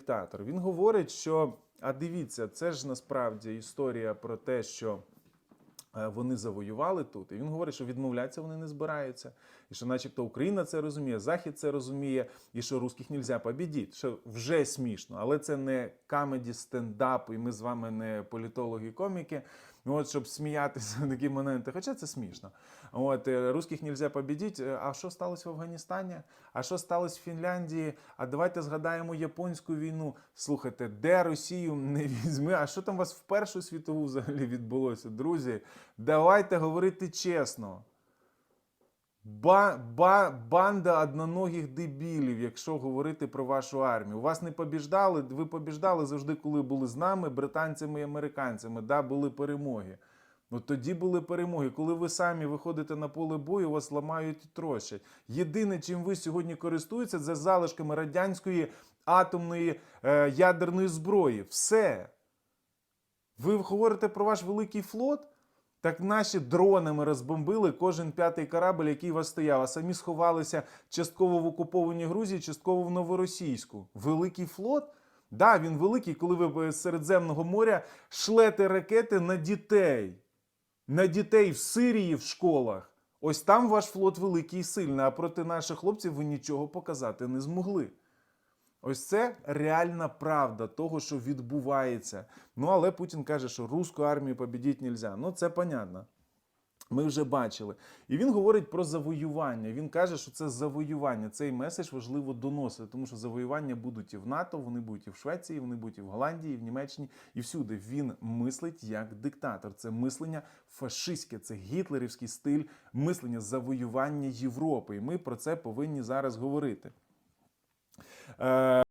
диктатор. Він говорить, що а дивіться, це ж насправді історія про те, що е, вони завоювали тут. І він говорить, що відмовлятися вони не збираються. І що, начебто, Україна це розуміє, Захід це розуміє, і що русських нельзя побідіти. Що вже смішно, але це не камеді стендап, і ми з вами не політологи і коміки. Ну, от, щоб сміятися на такі моменти, хоча це смішно. От, е, русських нельзя побідіть. Е, А що сталося в Афганістані? А що сталося в Фінляндії? А давайте згадаємо японську війну. Слухайте, де Росію не візьми? А що там у вас в Першу світову взагалі відбулося? Друзі, давайте говорити чесно. Ба, ба, банда одноногих дебілів, якщо говорити про вашу армію. Вас не побіждали, ви побіждали завжди, коли були з нами, британцями і американцями. Да, були перемоги. Ну тоді були перемоги. Коли ви самі виходите на поле бою, вас ламають і трощать. Єдине, чим ви сьогодні користуєтеся, це залишками радянської атомної е, ядерної зброї. Все. Ви говорите про ваш великий флот? Так наші дронами розбомбили кожен п'ятий корабль, який вас стояв, а самі сховалися частково в окупованій Грузії, частково в Новоросійську. Великий флот? Да, він великий, коли ви з Середземного моря шлете ракети на дітей. На дітей в Сирії в школах. Ось там ваш флот великий і сильний, а проти наших хлопців ви нічого показати не змогли. Ось це реальна правда того, що відбувається. Ну але Путін каже, що руську армію побідіть нельзя. Ну це понятно. Ми вже бачили. І він говорить про завоювання. Він каже, що це завоювання. Цей меседж важливо доносити, тому що завоювання будуть і в НАТО, вони будуть і в Швеції, вони будуть і в Голландії, і в Німеччині, і всюди. Він мислить як диктатор. Це мислення фашистське, це гітлерівський стиль мислення завоювання Європи. І ми про це повинні зараз говорити. Uh,